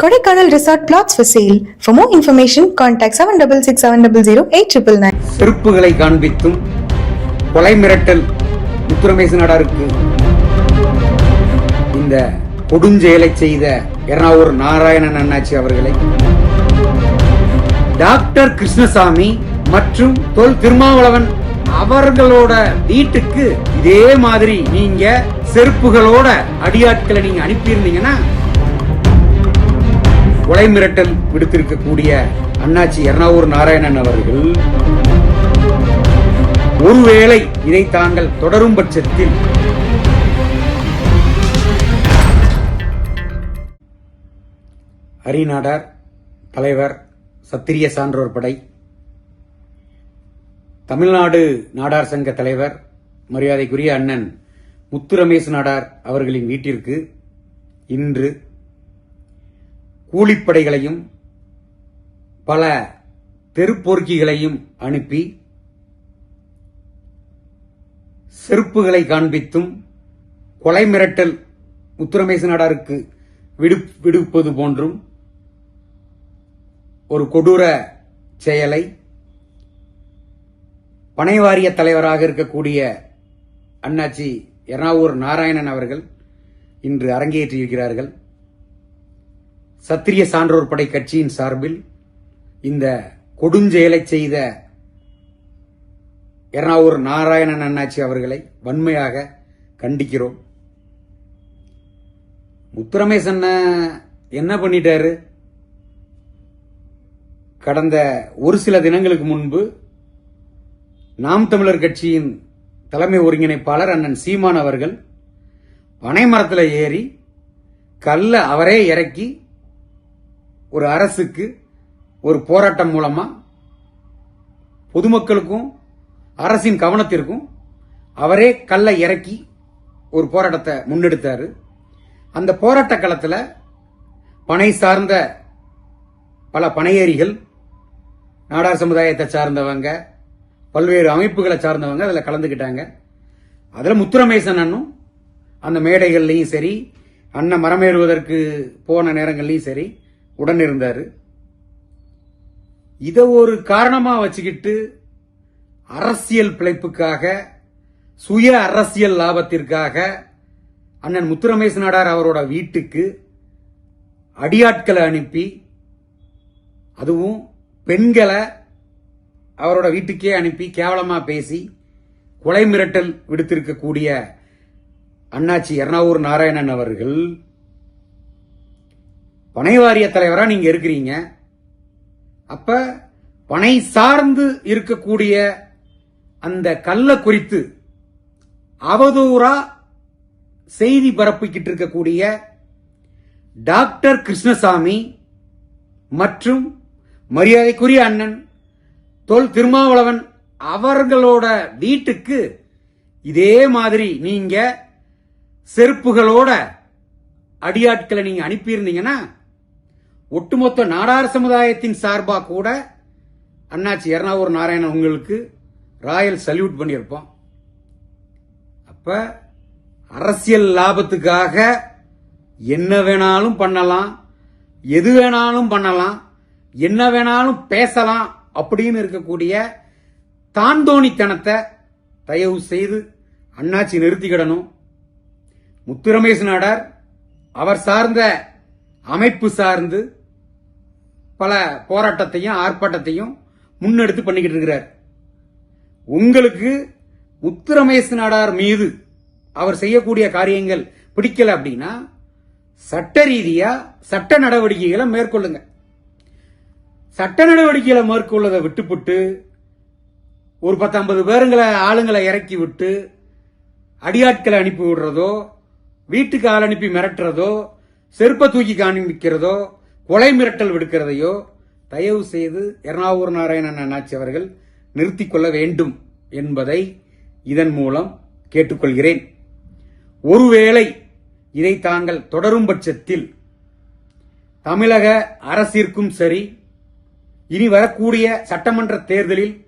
Kodaikanal resort flats for sale for more information contact seven double six seven double zero eight triple nine செருப்புகளை காண்பித்தும் கொலை மிரட்டல் முத்துரமேசு நாடாருக்கு. இந்த கொடுஞ்செயலை செய்த எர்ணாவூர் நாராயணன் அண்ணாச்சி அவர்களை. டாக்டர் கிருஷ்ணசாமி மற்றும் தொல் திருமாவளவன் அவர்களோட வீட்டுக்கு இதே மாதிரி நீங்க செருப்புகளோட அடியாட்களை நீங்க அனுப்பியிருந்தீங்கன்னா கொலை மிரட்டல் விடுத்திருக்கக்கூடிய அண்ணாச்சி எர்ணாவூர் நாராயணன் அவர்கள் ஒருவேளை இதை தாங்கள் தொடரும் பட்சத்தில் ஹரிநாடார் தலைவர் சத்திரிய சான்றோர் படை தமிழ்நாடு நாடார் சங்க தலைவர் மரியாதைக்குரிய அண்ணன் முத்து ரமேஷ் நாடார் அவர்களின் வீட்டிற்கு இன்று கூலிப்படைகளையும் பல தெருப்பொறுக்கிகளையும் அனுப்பி செருப்புகளை காண்பித்தும் கொலை மிரட்டல் முத்துரமேச நாடாருக்கு விடு விடுப்பது போன்றும் ஒரு கொடூர செயலை பனைவாரிய தலைவராக இருக்கக்கூடிய அண்ணாச்சி எர்ணாவூர் நாராயணன் அவர்கள் இன்று அரங்கேற்றியிருக்கிறார்கள். சத்திரிய சான்றோர் படை கட்சியின் சார்பில் இந்த கொடுஞ்செயலை செய்த எர்ணாவூர் நாராயணன் அண்ணாச்சி அவர்களை வன்மையாக கண்டிக்கிறோம். முத்துரமேஷ் என்ன பண்ணிட்டாரு? கடந்த ஒரு சில தினங்களுக்கு முன்பு நாம் தமிழர் கட்சியின் தலைமை ஒருங்கிணைப்பாளர் அண்ணன் சீமான் அவர்கள் பனைமரத்தில் ஏறி கல்ல அவரே இறக்கி ஒரு அரசுக்கு ஒரு போராட்டம் மூலமா பொதுமக்களுக்கும் அரசின் கவனத்திற்கும் அவரே கல்லை இறக்கி ஒரு போராட்டத்தை முன்னெடுத்தாரு. அந்த போராட்ட களத்தில் பனை சார்ந்த பல பனையேறிகள் நாடார் சமுதாயத்தை சார்ந்தவங்க பல்வேறு அமைப்புகளை சார்ந்தவங்க அதில் கலந்துக்கிட்டாங்க அதில் முத்துரமேசன் அண்ணனும் அந்த மேடைகள்லையும் சரி அண்ணன் மரமேறுவதற்கு போன நேரங்கள்லையும் சரி உடன் இருந்தார் இதை ஒரு காரணமாக வச்சுக்கிட்டு அரசியல் பிழைப்புக்காக சுய அரசியல் லாபத்திற்காக அண்ணன் முத்துரமேச நாடார் அவரோட வீட்டுக்கு அடியாட்களை அனுப்பி அதுவும் பெண்களை அவரோட வீட்டுக்கே அனுப்பி கேவலமாக பேசி கொலை மிரட்டல் விடுத்திருக்கக்கூடிய அண்ணாச்சி எர்ணாவூர் நாராயணன் அவர்கள் பனை வாரிய தலைவராக நீங்க இருக்கிறீங்க. அப்ப பனை சார்ந்து இருக்கக்கூடிய அந்த கல்லை குறித்து அவதூறா செய்தி பரப்பிக்கிட்டு இருக்கக்கூடிய டாக்டர் கிருஷ்ணசாமி மற்றும் மரியாதைக்குரிய அண்ணன் தொல் திருமாவளவன் அவர்களோட வீட்டுக்கு இதே மாதிரி நீங்க செருப்புகளோட அடியாட்களை நீங்க அனுப்பியிருந்தீங்கன்னா ஒட்டுமொத்த நாடார் சமுதாயத்தின் சார்பாக கூட அண்ணாச்சி எர்ணாவூர் நாராயணன் உங்களுக்கு ராயல் சல்யூட் பண்ணியிருப்போம். அப்ப அரசியல் லாபத்துக்காக என்ன வேணாலும் பண்ணலாம் எது வேணாலும் பண்ணலாம் என்ன வேணாலும் பேசலாம் அப்படின்னு இருக்கக்கூடிய தாந்தோணித்தனத்தை தயவு செய்து அண்ணாச்சி நிறுத்திக்கிடணும். முத்துரமேஷ் நாடார் அவர் சார்ந்த அமைப்பு சார்ந்து பல போராட்டத்தையும் ஆர்ப்பாட்டத்தையும் முன்னெடுத்து பண்ணிக்கிட்டு இருக்கிறார். உங்களுக்கு உத்திரமேசு நாடார் மீது அவர் செய்யக்கூடிய காரியங்கள் பிடிக்கல அப்படின்னா சட்ட ரீதியா சட்ட நடவடிக்கைகளை மேற்கொள்ளுங்க. சட்ட நடவடிக்கைகளை மேற்கொள்ளதை விட்டுப்புட்டு ஒரு பத்தம்பது பேருங்களை ஆளுங்களை இறக்கி விட்டு அடியாட்களை அனுப்பி விடுறதோ வீட்டுக்கு ஆள் அனுப்பி மிரட்டுறதோ செருப்பை தூக்கி காண்பிக்கிறதோ கொலை மிரட்டல் விடுக்கிறதையோ தயவு செய்து எர்ணாவூர் நாராயணன் அண்ணாச்சி அவர்கள் நிறுத்தி கொள்ள வேண்டும் என்பதை இதன் மூலம் கேட்டுக்கொள்கிறேன். ஒருவேளை இதை தாங்கள் தொடரும் பட்சத்தில் தமிழக அரசிற்கும் சரி இனி வரக்கூடிய சட்டமன்ற தேர்தலில்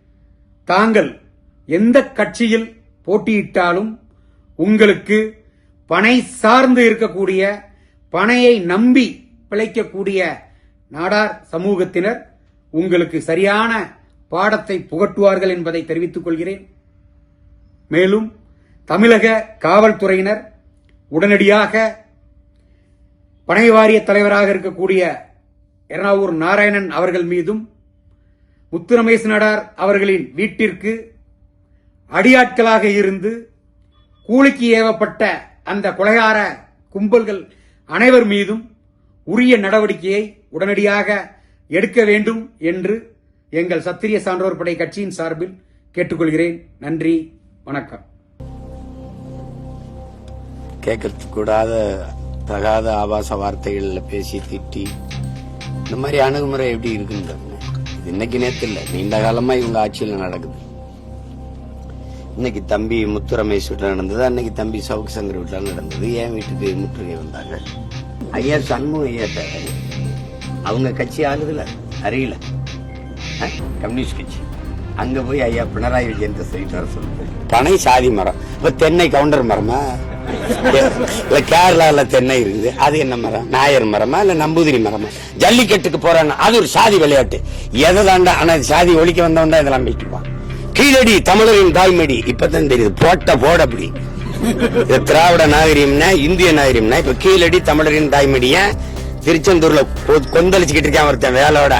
தாங்கள் எந்த கட்சியில் போட்டியிட்டாலும் உங்களுக்கு பனை சார்ந்து இருக்கக்கூடிய பனையை நம்பி பிழைக்கக்கூடிய நாடார் சமூகத்தினர் உங்களுக்கு சரியான பாடத்தை புகட்டுவார்கள் என்பதை தெரிவித்துக் கொள்கிறேன். மேலும் தமிழக காவல்துறையினர் உடனடியாக பனை வாரிய தலைவராக இருக்கக்கூடிய எர்ணாவூர் நாராயணன் அவர்கள் மீதும் முத்துரமேசு நாடார் அவர்களின் வீட்டிற்கு அடியாட்களாக இருந்து கூலிக்கு ஏவப்பட்ட அந்த கொலைகார கும்பல்கள் அனைவர் மீதும் உரிய நடவடிக்கையை உடனடியாக எடுக்க வேண்டும் என்று எங்கள் சத்திரிய சான்றோர் படை கட்சியின் சார்பில் கேட்டுக்கொள்கிறேன். நன்றி வணக்கம். கேட்கக்கூடாத கூடாத தகாத ஆபாச வார்த்தைகளில் பேசி திட்டி இந்த மாதிரி அணுகுமுறை எப்படி இருக்குன்னு இது இன்னைக்கு நேத்து இல்லை நீண்ட காலமா இவங்க ஆட்சியில் நடக்குது. இன்னைக்கு தம்பி முத்துரமேஷ் வீட்டில் நடந்தது அன்னைக்கு தம்பி சவுக்கு சங்கர் வீட்டில் நடந்தது. என் வீட்டுக்கு முற்றுகை வந்தாங்க ஐயா சண்முக ஐயாட்ட அவங்க கட்சி ஆளுதுல அறியல. கம்யூனிஸ்ட் கட்சி. அங்க போய் ஐயா பினராயி விஜயன் சொல்லிட்டு வர சொல்லுது பனை சாதி மரம். இப்ப தென்னை கவுண்டர் மரமா? இல்ல கேரளால தென்னை இருக்குது. அது என்ன மரம்? நாயர் மரமா? இல்ல நம்பூதிரி மரமா? ஜல்லிக்கட்டுக்கு போறான்னா அது ஒரு சாதி விளையாட்டு. எதை தாண்டா? ஆனா சாதி ஒழிக்க வந்தவன் தான் இதெல்லாம் பேசிப்பான் கீழடி தமிழரின் தாய்மடி. இப்பதான் தெரியுது. போட்ட போட அப்படி. இது திராவிட நாகரிகம்னா இந்திய நாகரிகம்னா இப்ப கீழடி தமிழரின் தாய்மடிய திருச்செந்தூர்ல கொந்தளிச்சுக்கிட்டு இருக்கான் ஒருத்தன் வேலோட.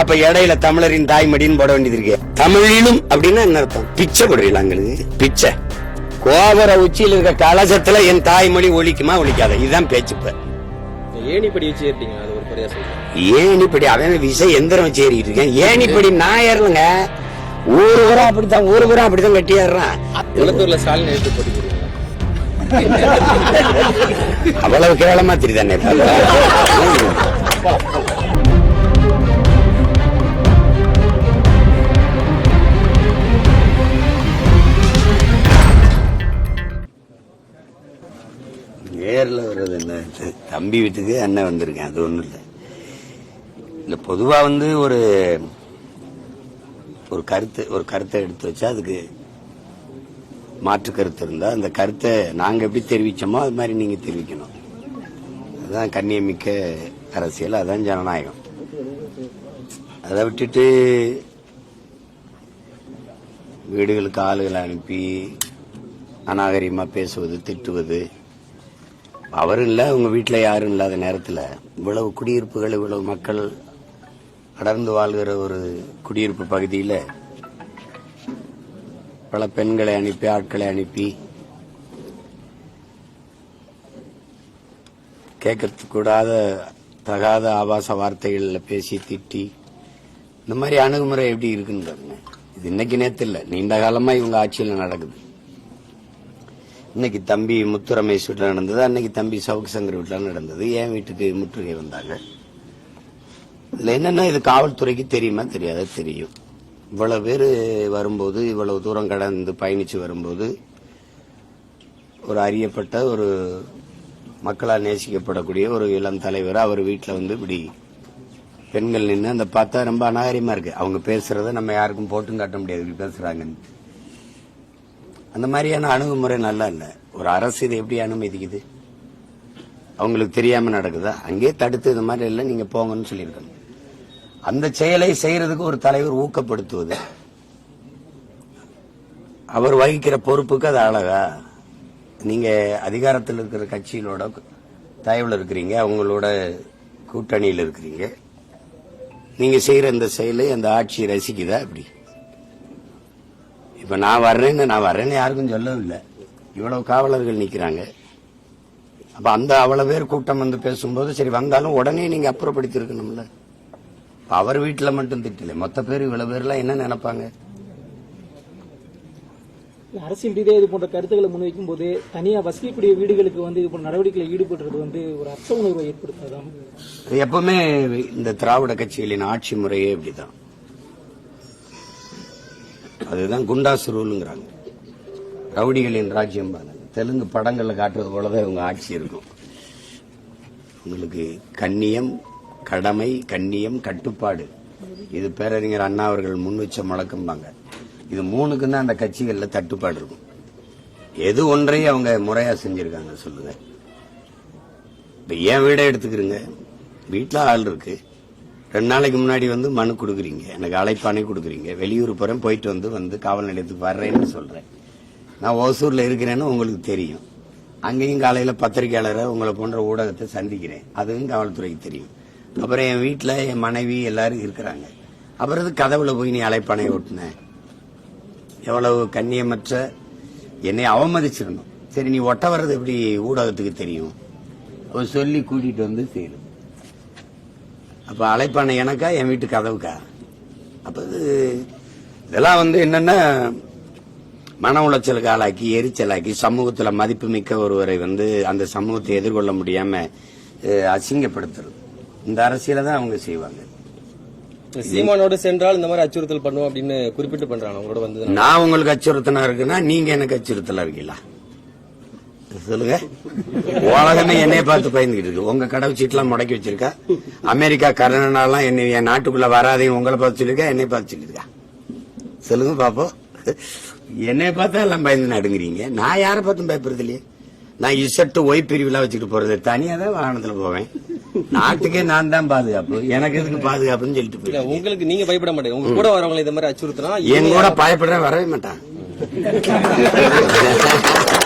அப்ப இடையில தமிழரின் தாய்மடின்னு போட வேண்டியது இருக்கு. தமிழிலும் அப்படின்னா என்ன அர்த்தம்? பிச்சை கொடுறீங்களா எங்களுக்கு பிச்சை. கோபுர உச்சியில் இருக்க கலசத்துல என் தாய்மொழி ஒழிக்குமா ஒழிக்காத இதுதான் பேச்சு இப்ப. ஏணிப்படி வச்சு ஏறிட்டீங்க அது ஒரு சொல்றேன். ஏணிப்படி அவன் விசை எந்திரம் வச்சு ஏறிட்டு இருக்கேன்? ஏணிப்படி நான் ஏறலங்க ஊரு பூரா அப்படித்தான் ஊரு பூரா அப்படித்தான் கட்டி ஏறுறான் குளத்தூர்ல ஸ்டாலின் எடுத்து போட்டி அவ்வளவு கேவலமா தெரியுதானே? நேர்ல வர்றது என்ன? தம்பி வீட்டுக்கு அண்ணன் வந்திருக்கேன் அது ஒண்ணும் இல்லை. இல்ல பொதுவா வந்து ஒரு ஒரு கருத்து ஒரு கருத்தை எடுத்து வச்சா அதுக்கு மாற்று கருத்து இருந்தா அந்த கருத்தை நாங்க எப்படி தெரிவிச்சோமோ அது மாதிரி நீங்க தெரிவிக்கணும். அதுதான் கண்ணியமிக்க அரசியல் அதான் ஜனநாயகம். அதை விட்டுட்டு வீடுகளுக்கு ஆளுகளை அனுப்பி அநாகரிகமாக பேசுவது திட்டுவது. அவரும் இல்லை அவங்க வீட்டில் யாரும் இல்லாத நேரத்தில். இவ்வளவு குடியிருப்புகள் இவ்வளவு மக்கள் அடர்ந்து வாழ்கிற ஒரு குடியிருப்பு பகுதியில் பல பெண்களை அனுப்பி ஆட்களை அனுப்பி. கேட்கறது கூடாத தகாத ஆபாச வார்த்தைகளில் பேசி திட்டி. இந்த மாதிரி அணுகுமுறை எப்படி இருக்குன்னு பாருங்க. இது இன்னைக்கு நேத்து இல்லை நீண்ட காலமா இவங்க ஆட்சியில் நடக்குது. இன்னைக்கு தம்பி முத்து ரமேஷ் வீட்டில் நடந்தது? அன்னைக்கு தம்பி சவுக்கு சங்கர் வீட்டில் நடந்தது? என் வீட்டுக்கு முற்றுகை வந்தாங்க? இதில் என்னென்னா இது காவல்துறைக்கு தெரியுமா? தெரியாத? தெரியும். இவ்வளவு பேர் வரும்போது இவ்வளவு தூரம் கடந்து பயணிச்சு வரும்போது ஒரு அறியப்பட்ட ஒரு மக்களால் நேசிக்கப்படக்கூடிய ஒரு இளம் தலைவர் அவர் வீட்டில் வந்து இப்படி பெண்கள் நின்று அந்த பார்த்தா ரொம்ப அநாகரியமாக இருக்குது அவங்க பேசுகிறத நம்ம யாருக்கும் போட்டும் காட்ட முடியாது. இப்படி பேசுகிறாங்கன்னு அந்த மாதிரியான அணுகுமுறை நல்லா இல்லை. ஒரு அரசு இதை எப்படி அனுமதிக்குது? அவங்களுக்கு தெரியாமல் நடக்குதா? அங்கேயே தடுத்து இந்த மாதிரி இல்லை நீங்கள் போங்கன்னு சொல்லியிருக்கணும். அந்த செயலை செய்யறதுக்கு ஒரு தலைவர் ஊக்கப்படுத்துவது. அவர் வகிக்கிற பொறுப்புக்கு அது அழகா. நீங்க அதிகாரத்தில் இருக்கிற கட்சிகளோட தயவில் இருக்கிறீங்க அவங்களோட கூட்டணியில் இருக்கிறீங்க. நீங்க செய்யற இந்த செயலை அந்த ஆட்சி ரசிக்குதா இப்படி இப்ப நான் வர்றேன்னு நான் வர்றேன்னு யாருக்கும் சொல்லவும் இல்லை இவ்வளவு காவலர்கள் நிக்கிறாங்க. அப்ப அந்த அவ்வளவு பேர் கூட்டம் வந்து பேசும்போது சரி வந்தாலும் உடனே நீங்க அப்புறப்படுத்தி இருக்கணும்ல அவர் வீட்டுல மட்டும் திட்டல. மொத்த பேர் இவ்வளவு பேர்லாம் என்ன நினைப்பாங்க? அரசியல் ரீதியாக இது போன்ற கருத்துக்களை முன்வைக்கும் போது தனியா வசிக்கக்கூடிய வீடுகளுக்கு வந்து இது போன்ற நடவடிக்கையில் ஈடுபடுறது வந்து ஒரு அர்த்த உணர்வை ஏற்படுத்தாதான் எப்பவுமே இந்த திராவிட கட்சிகளின் ஆட்சி முறையே இப்படிதான். அதுதான் குண்டாசு ரூலுங்கிறாங்க. ரவுடிகளின் ராஜ்யம் தெலுங்கு படங்கள்ல காட்டுறது போலதான் இவங்க ஆட்சி இருக்கும். உங்களுக்கு கண்ணியம் கடமை கண்ணியம் கட்டுப்பாடு. இது பேரறிஞர் அண்ணா அவர்கள் முன் வச்ச முழக்கம்பாங்க இது மூணுக்கும் தான் அந்த கட்சிகளில் தட்டுப்பாடு இருக்கும். எது ஒன்றையும் அவங்க முறையா செஞ்சிருக்காங்க சொல்லுங்க. இப்ப என் வீடை எடுத்துக்கிறீங்க? வீட்டில் ஆள் இருக்கு. ரெண்டு நாளைக்கு முன்னாடி வந்து மனு கொடுக்குறீங்க. எனக்கு அழைப்பானே கொடுக்குறீங்க. வெளியூர் போறேன் போயிட்டு வந்து வந்து காவல் நிலையத்துக்கு வர்றேன்னு சொல்றேன். நான் ஓசூர்ல இருக்கிறேன்னு உங்களுக்கு தெரியும். அங்கேயும் காலையில பத்திரிகையாளரை உங்களை போன்ற ஊடகத்தை சந்திக்கிறேன். அதுவும் காவல்துறைக்கு தெரியும். அப்புறம் என் வீட்டில் என் மனைவி எல்லாரும் இருக்கிறாங்க. அப்புறம் இது கதவுல போய் நீ அழைப்பானை ஓட்டினேன் எவ்வளவு கண்ணியமற்ற என்னை அவமதிச்சிருந்தோம் சரி நீ ஒட்ட வர்றது எப்படி ஊடகத்துக்கு தெரியும்? அவர் சொல்லி கூட்டிட்டு வந்து செய்யணும் அப்ப அழைப்பான எனக்கா என் வீட்டு கதவுக்கா? அப்ப இதெல்லாம் வந்து என்னன்னா மன உளைச்சலுக்கு ஆளாக்கி எரிச்சலாக்கி சமூகத்துல மதிப்புமிக்க ஒருவரை வந்து அந்த சமூகத்தை எதிர்கொள்ள முடியாம அசிங்கப்படுத்துறது. இந்த அரசியலை தான் அவங்க செய்வாங்க. சீமானோடு சென்றால் இந்த மாதிரி அச்சுறுத்தல் பண்ணுவோம் அப்படின்னு குறிப்பிட்டு பண்றாங்க அவங்களோட வந்து நான் உங்களுக்கு அச்சுறுத்தலா இருக்குன்னா நீங்க எனக்கு அச்சுறுத்தலா இருக்கீங்களா? சொல்லுங்க. உலகமே என்னைய பார்த்து பயந்துகிட்டு இருக்கு. உங்க கடவு சீட்லாம் முடக்கி வச்சிருக்கா? அமெரிக்கா கனடாலாம் என்னை என் நாட்டுக்குள்ள வராதையும் உங்களை பார்த்து சொல்லிருக்கா என்னை பார்த்து சொல்லிருக்கா சொல்லுங்க பாப்போம். என்னைய பார்த்தா எல்லாம் பயந்து நடுங்குறீங்க. நான் யாரை பார்த்தும் பயப்படுறது இல்லையே? நான் இசட்டு ஒய் பிரிவுலாம் வச்சுட்டு போறது. தனியா தான் வாகனத்துல போவேன். நாட்டுக்கே நான் தான் பாதுகாப்பு. எனக்கு எதுக்கு பாதுகாப்புன்னு சொல்லிட்டு போயிட்டேன் உங்களுக்கு நீங்க பயப்பட மாட்டீங்க உங்க கூட வரவங்களை இந்த மாதிரி அச்சுறுத்தினா என் கூட பயப்படுற வரவே மாட்டான்.